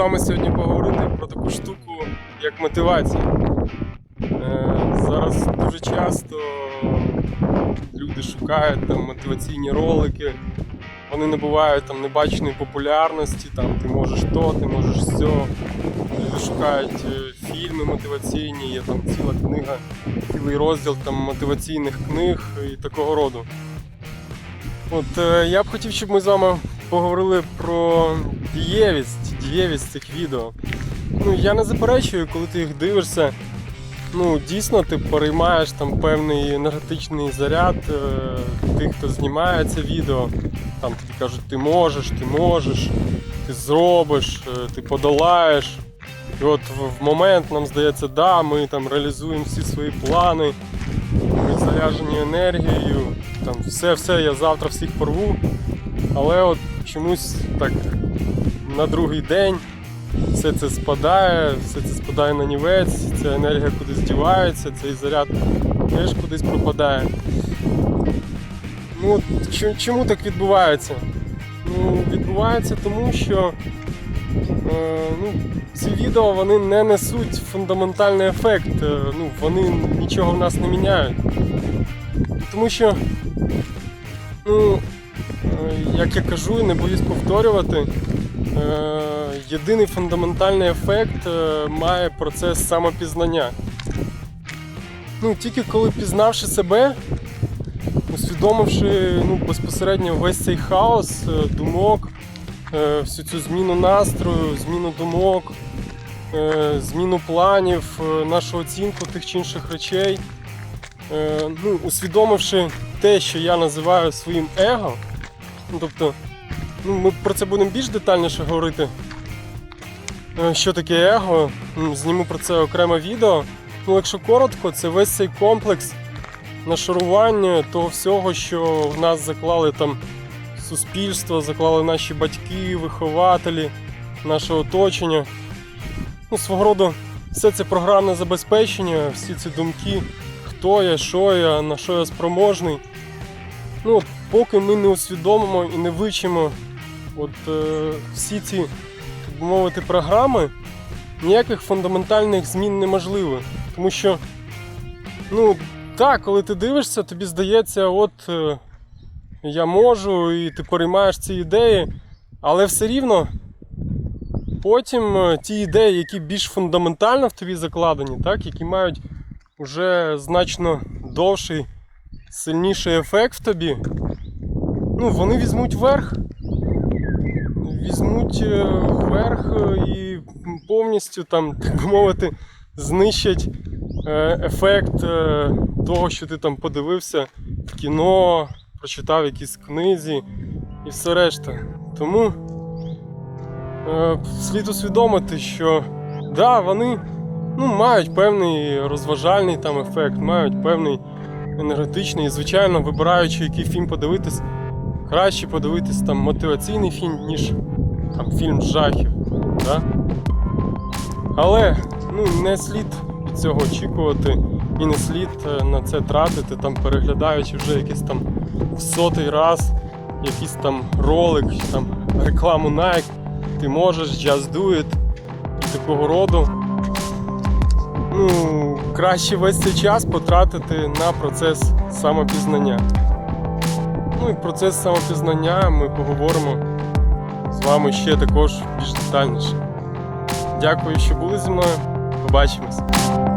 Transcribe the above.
вами сьогодні поговорити про таку штуку, як мотивація. Е, Зараз дуже часто люди шукають там мотиваційні ролики. Вони набувають там небаченої популярності, там ти можеш то, ти можеш все. Люди шукають е, фільми мотиваційні, є там ціла книга, цілий розділ там мотиваційних книг і такого роду. От е, я б хотів, щоб ми з вами поговорили про дієвість, дієвість цих відео. Ну, я не заперечую, коли ти їх дивишся. Ну, дійсно, ти переймаєш там певний енергетичний заряд е, тих, хто знімає це відео. Там тобі кажуть, ти можеш, ти можеш, ти зробиш, е, ти подолаєш. І от в, момент нам здається, да, ми там реалізуємо всі свої плани, ми заряджені енергією, там все, все, я завтра всіх порву. Але от чомусь так на другий день все це спадає, все це спадає на нівець, ця енергія кудись дівається, цей заряд теж кудись пропадає. Ну, чому так відбувається? Ну, відбувається тому, що е, ну, ці відео вони не несуть фундаментальний ефект, е, ну, вони нічого в нас не міняють. Тому що, ну, е, як я кажу, не боюсь повторювати, єдиний фундаментальний ефект е, має процес самопізнання. Ну, тільки коли пізнавши себе, усвідомивши ну, безпосередньо весь цей хаос е, думок, е, всю цю зміну настрою, зміну думок, е, зміну планів, е, нашу оцінку тих чи інших речей, е, ну, усвідомивши те, що я називаю своїм его, ну, тобто, ну, ми про це будемо більш детальніше говорити. Е, Що таке его? Зніму про це окреме відео. Ну, якщо коротко, це весь цей комплекс нашарування того всього, що в нас заклали там суспільство, заклали наші батьки, вихователі, наше оточення. Ну, свого роду, все це програмне забезпечення, всі ці думки, хто я, що я, на що я спроможний. Ну, поки ми не усвідомимо і не вичимо от, е, всі ці, так би мовити, програми, ніяких фундаментальних змін неможливо. Тому що, ну, так, коли ти дивишся, тобі здається, от е, я можу, і ти переймаєш ці ідеї, але все рівно потім е, ті ідеї, які більш фундаментально в тобі закладені, так, які мають вже значно довший, сильніший ефект в тобі, ну, вони візьмуть верх. Візьмуть е, верх е, і повністю там, так би мовити, знищать е, ефект того, що ти там подивився в кіно, прочитав якісь книзі і все решта. Тому слід усвідомити, що да, вони ну, мають певний розважальний там ефект, мають певний енергетичний, і, звичайно, вибираючи, який фільм подивитись, краще подивитись там мотиваційний фільм, ніж там фільм жахів. Да? Але ну, не слід цього очікувати і не слід е, на це тратити, там, переглядаючи вже якийсь там в сотий раз якийсь там ролик, там рекламу Nike, ти можеш, just do it і такого роду. Ну, краще весь цей час потратити на процес самопізнання. Ну і процес самопізнання ми поговоримо з вами ще також більш детальніше. Дякую, що були зі мною. Побачимось.